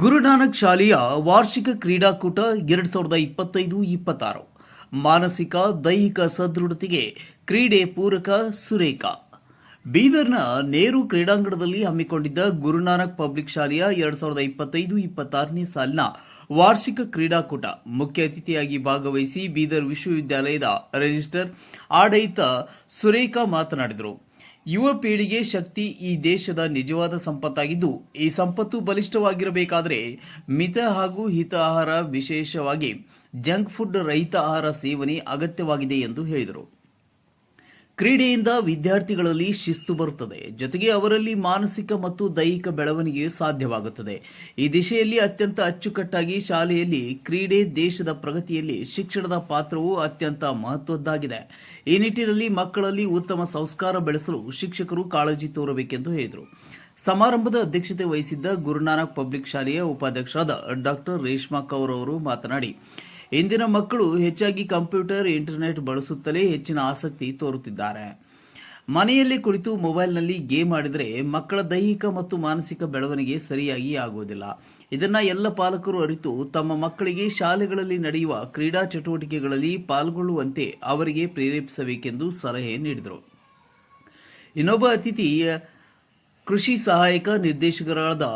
ಗುರುನಾನಕ್ ಶಾಲೆಯ ವಾರ್ಷಿಕ ಕ್ರೀಡಾಕೂಟ ಎರಡ್ ಸಾವಿರದ ಇಪ್ಪತ್ತೈದು, ಇಪ್ಪತ್ತಾರು. ಮಾನಸಿಕ, ದೈಹಿಕ ಸದೃಢತೆಗೆ ಕ್ರೀಡೆ ಪೂರಕ ಸುರೇಖ. ಬೀದರ್ನ ನೇರು ಕ್ರೀಡಾಂಗಣದಲ್ಲಿ ಹಮ್ಮಿಕೊಂಡಿದ್ದ ಗುರುನಾನಕ್ ಪಬ್ಲಿಕ್ ಶಾಲೆಯ ಎರಡ್ ಸಾವಿರದ ಇಪ್ಪತ್ತೈದು, ಇಪ್ಪತ್ತಾರನೇ ಸಾಲಿನ ವಾರ್ಷಿಕ ಕ್ರೀಡಾಕೂಟ ಮುಖ್ಯ ಅತಿಥಿಯಾಗಿ ಭಾಗವಹಿಸಿ ಬೀದರ್ ವಿಶ್ವವಿದ್ಯಾಲಯದ ರಿಜಿಸ್ಟರ್ ಆಡಳಿತ ಸುರೇಖಾ ಮಾತನಾಡಿದರು. ಯುವ ಪೀಳಿಗೆ ಶಕ್ತಿ ಈ ದೇಶದ ನಿಜವಾದ ಸಂಪತ್ತಾಗಿದ್ದು, ಈ ಸಂಪತ್ತು ಬಲಿಷ್ಠವಾಗಿರಬೇಕಾದರೆ ಮಿತ ಹಾಗೂ ಹಿತ ಆಹಾರ ವಿಶೇಷವಾಗಿ ಜಂಕ್ ಫುಡ್ ರಹಿತ ಆಹಾರ ಸೇವನೆ ಅಗತ್ಯವಾಗಿದೆ ಎಂದು ಹೇಳಿದರು. ಕ್ರೀಡೆಯಿಂದ ವಿದ್ಯಾರ್ಥಿಗಳಲ್ಲಿ ಶಿಸ್ತು ಬರುತ್ತದೆ. ಜೊತೆಗೆ ಅವರಲ್ಲಿ ಮಾನಸಿಕ ಮತ್ತು ದೈಹಿಕ ಬೆಳವಣಿಗೆ ಸಾಧ್ಯವಾಗುತ್ತದೆ. ಈ ದಿಶೆಯಲ್ಲಿ ಅತ್ಯಂತ ಅಚ್ಚುಕಟ್ಟಾಗಿ ಶಾಲೆಯಲ್ಲಿ ಕ್ರೀಡೆ ದೇಶದ ಪ್ರಗತಿಯಲ್ಲಿ ಶಿಕ್ಷಣದ ಪಾತ್ರವು ಅತ್ಯಂತ ಮಹತ್ವದ್ದಾಗಿದೆ. ಈ ನಿಟ್ಟಿನಲ್ಲಿ ಮಕ್ಕಳಲ್ಲಿ ಉತ್ತಮ ಸಂಸ್ಕಾರ ಬೆಳೆಸಲು ಶಿಕ್ಷಕರು ಕಾಳಜಿ ತೋರಬೇಕೆಂದು ಹೇಳಿದರು. ಸಮಾರಂಭದ ಅಧ್ಯಕ್ಷತೆ ವಹಿಸಿದ್ದ ಗುರುನಾನಕ್ ಪಬ್ಲಿಕ್ ಶಾಲೆಯ ಉಪಾಧ್ಯಕ್ಷರಾದ ಡಾಕ್ಟರ್ ರೇಷ್ಮಾ ಕೌರ್ ಅವರು ಮಾತನಾಡಿ ಇಂದಿನ ಮಕ್ಕಳು ಹೆಚ್ಚಾಗಿ ಕಂಪ್ಯೂಟರ್, ಇಂಟರ್ನೆಟ್ ಬಳಸುತ್ತಲೇ ಹೆಚ್ಚಿನ ಆಸಕ್ತಿ ತೋರುತ್ತಿದ್ದಾರೆ. ಮನೆಯಲ್ಲಿ ಕುಳಿತು ಮೊಬೈಲ್ನಲ್ಲಿ ಗೇಮ್ ಆಡಿದರೆ ಮಕ್ಕಳ ದೈಹಿಕ ಮತ್ತು ಮಾನಸಿಕ ಬೆಳವಣಿಗೆ ಸರಿಯಾಗಿ ಆಗುವುದಿಲ್ಲ. ಇದನ್ನ ಎಲ್ಲ ಪಾಲಕರು ಅರಿತು ತಮ್ಮ ಮಕ್ಕಳಿಗೆ ಶಾಲೆಗಳಲ್ಲಿ ನಡೆಯುವ ಕ್ರೀಡಾ ಚಟುವಟಿಕೆಗಳಲ್ಲಿ ಪಾಲ್ಗೊಳ್ಳುವಂತೆ ಅವರಿಗೆ ಪ್ರೇರೇಪಿಸಬೇಕೆಂದು ಸಲಹೆ ನೀಡಿದರು. ಇನ್ನೊಬ್ಬ ಅತಿಥಿ, ಕೃಷಿ ಸಹಾಯಕ ನಿರ್ದೇಶಕರಾದ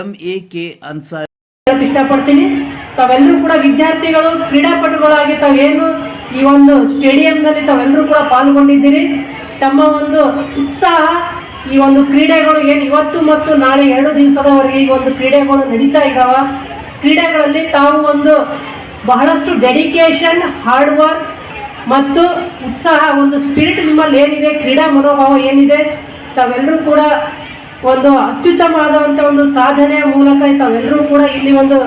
ಎಂಎ ಕೆ ಅನ್ಸಾರಿ. ತಾವೆಲ್ಲರೂ ಕೂಡ ವಿದ್ಯಾರ್ಥಿಗಳು, ಕ್ರೀಡಾಪಟುಗಳಾಗಿ ತಾವೇನು ಈ ಒಂದು ಸ್ಟೇಡಿಯಂನಲ್ಲಿ ತಾವೆಲ್ಲರೂ ಕೂಡ ಪಾಲ್ಗೊಂಡಿದ್ದೀರಿ. ತಮ್ಮ ಒಂದು ಉತ್ಸಾಹ, ಈ ಒಂದು ಕ್ರೀಡೆಗಳು ಏನು ಇವತ್ತು ಮತ್ತು ನಾಳೆ ಎರಡು ದಿವಸದವರೆಗೆ ಈ ಒಂದು ಕ್ರೀಡೆಗಳು ನಡೀತಾ ಇದ್ದಾವ ಕ್ರೀಡೆಗಳಲ್ಲಿ ತಾವು ಒಂದು ಬಹಳಷ್ಟು ಡೆಡಿಕೇಶನ್ ಹಾರ್ಡ್ ವರ್ಕ್ ಮತ್ತು ಉತ್ಸಾಹ, ಒಂದು ಸ್ಪಿರಿಟ್ ನಿಮ್ಮಲ್ಲಿ ಏನಿದೆ, ಕ್ರೀಡಾ ಮನೋಭಾವ ಏನಿದೆ, ತಾವೆಲ್ಲರೂ ಕೂಡ ಒಂದು ಅತ್ಯುತ್ತಮವಾದಂಥ ಒಂದು ಸಾಧನೆಯ ಮೂಲಕ ತಾವೆಲ್ಲರೂ ಕೂಡ ಇಲ್ಲಿ ಒಂದು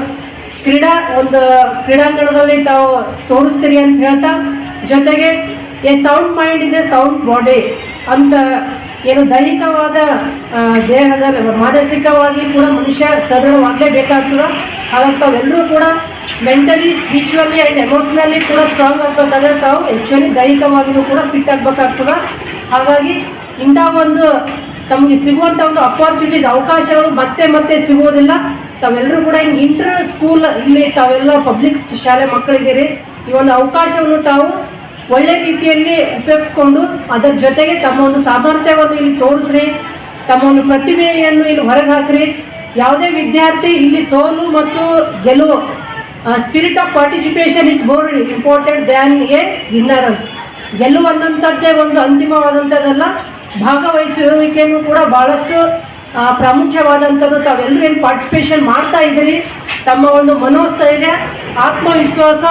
ಕ್ರೀಡಾ, ಒಂದು ಕ್ರೀಡಾಂಗಣದಲ್ಲಿ ತಾವು ತೋರಿಸ್ತೀರಿ ಅಂತ ಹೇಳ್ತಾ, ಜೊತೆಗೆ ಎ ಸೌಂಡ್ ಮೈಂಡ್ ಇದೆ ಸೌಂಡ್ ಬಾಡಿ ಅಂತ ಏನು ದೈಹಿಕವಾದ ದೇಹದ ಮಾನಸಿಕವಾಗಿ ಕೂಡ ಮನುಷ್ಯ ಸದೃಢವಾಗಲೇಬೇಕಾಗ್ತದೆ ಹಾಗಂತ ಎಲ್ಲರೂ ಕೂಡ ಮೆಂಟಲಿ ಸ್ಪಿರಿಚುವಲಿ ಆ್ಯಂಡ್ ಎಮೋಷ್ನಲಿ ಕೂಡ ಸ್ಟ್ರಾಂಗ್ ಆಗ್ಬೇಕಂದ್ರೆ ತಾವು ಆ್ಯಕ್ಚುಲಿ ದೈಹಿಕವಾಗಿಯೂ ಕೂಡ ಫಿಟ್ ಆಗಬೇಕಾಗ್ತದೆ. ಹಾಗಾಗಿ ಇಂಥ ಒಂದು ತಮಗೆ ಸಿಗುವಂಥ ಒಂದು ಅಪಾರ್ಚುನಿಟೀಸ್ ಅವಕಾಶಗಳು ಮತ್ತೆ ಮತ್ತೆ ಸಿಗೋದಿಲ್ಲ. ತಾವೆಲ್ಲರೂ ಕೂಡ ಹಿಂಗೆ ಇಂಟರ್ ಸ್ಕೂಲ್ ಇಲ್ಲಿ ತಾವೆಲ್ಲ ಪಬ್ಲಿಕ್ ಶಾಲೆ ಮಕ್ಕಳಿದ್ದೀರಿ. ಈ ಒಂದು ಅವಕಾಶವನ್ನು ತಾವು ಒಳ್ಳೆ ರೀತಿಯಲ್ಲಿ ಉಪಯೋಗಿಸ್ಕೊಂಡು ಅದರ ಜೊತೆಗೆ ತಮ್ಮ ಒಂದು ಸಾಮರ್ಥ್ಯವನ್ನು ಇಲ್ಲಿ ತೋರಿಸ್ರಿ. ತಮ್ಮ ಒಂದು ಪ್ರತಿಭೆಯನ್ನು ಇಲ್ಲಿ ಹೊರಗೆ ಹಾಕ್ರಿ ಯಾವುದೇ ವಿದ್ಯಾರ್ಥಿ ಇಲ್ಲಿ ಸೋಲು ಮತ್ತು ಗೆಲುವು spirit of participation is more important than a winner ಗೆಲ್ಲುವಂಥದ್ದೇ ಒಂದು ಅಂತಿಮವಾದಂಥದ್ದಲ್ಲ. ಭಾಗವಹಿಸುವಿಕೆಯೂ ಕೂಡ ಬಹಳಷ್ಟು ಪ್ರಾಮುಖ್ಯವಾದಂಥದ್ದು ತಾವೆಲ್ಲರೂ ಏನು ಪಾರ್ಟಿಸಿಪೇಷನ್ ಮಾಡ್ತಾ ಇದ್ದೀರಿ. ತಮ್ಮ ಒಂದು ಮನೋಸ್ಥೈರ್ಯ, ಆತ್ಮವಿಶ್ವಾಸ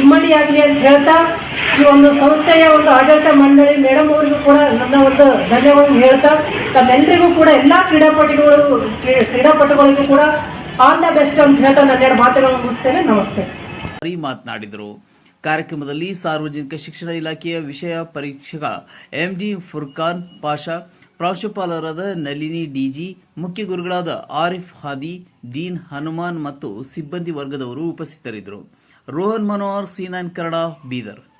ಇಮ್ಮಡಿಯಾಗಲಿ ಅಂತ ಹೇಳ್ತಾ, ಈ ಒಂದು ಸಂಸ್ಥೆಯ ಒಂದು ಆಡಳಿತ ಮಂಡಳಿ ಮೇಡಮ್ ಅವರಿಗೂ ಕೂಡ ನನ್ನ ಒಂದು ಧನ್ಯವಾದ ಹೇಳ್ತಾ ತಮ್ಮೆಲ್ಲರಿಗೂ ಕೂಡ ಎಲ್ಲ ಕ್ರೀಡಾಪಟುಗಳು, ಕ್ರೀ- ಕ್ರೀಡಾಪಟುಗಳಿಗೂ ಕೂಡ ಆಲ್ ದ ಬೆಸ್ಟ್ ಅಂತ ಹೇಳ್ತಾ ನನ್ನೆರಡು ಮಾತುಗಳನ್ನು ಮುಗಿಸ್ತೇನೆ. ನಮಸ್ತೆ. ಮಾತನಾಡಿದರು. ಕಾರ್ಯಕ್ರಮದಲ್ಲಿ ಸಾರ್ವಜನಿಕ ಶಿಕ್ಷಣ ಇಲಾಖೆಯ ವಿಷಯ ಪರೀಕ್ಷಕ ಎಂಡಿ ಫುರ್ಖಾನ್ ಪಾಷಾ, ಪ್ರಾಂಶುಪಾಲರಾದ ನಲಿನಿ ಡಿಜಿ, ಮುಖ್ಯ ಗುರುಗಳಾದ ಆರಿಫ್ ಹಾದಿ, ಡೀನ್ ಹನುಮಾನ್ ಮತ್ತು ಸಿಬ್ಬಂದಿ ವರ್ಗದವರು ಉಪಸ್ಥಿತರಿದ್ದರು. ರೋಹನ್ ಮನೋಹರ್, ಸೀನಾನ್ ನೈನ್ ಕನ್ನಡ, ಬೀದರ್.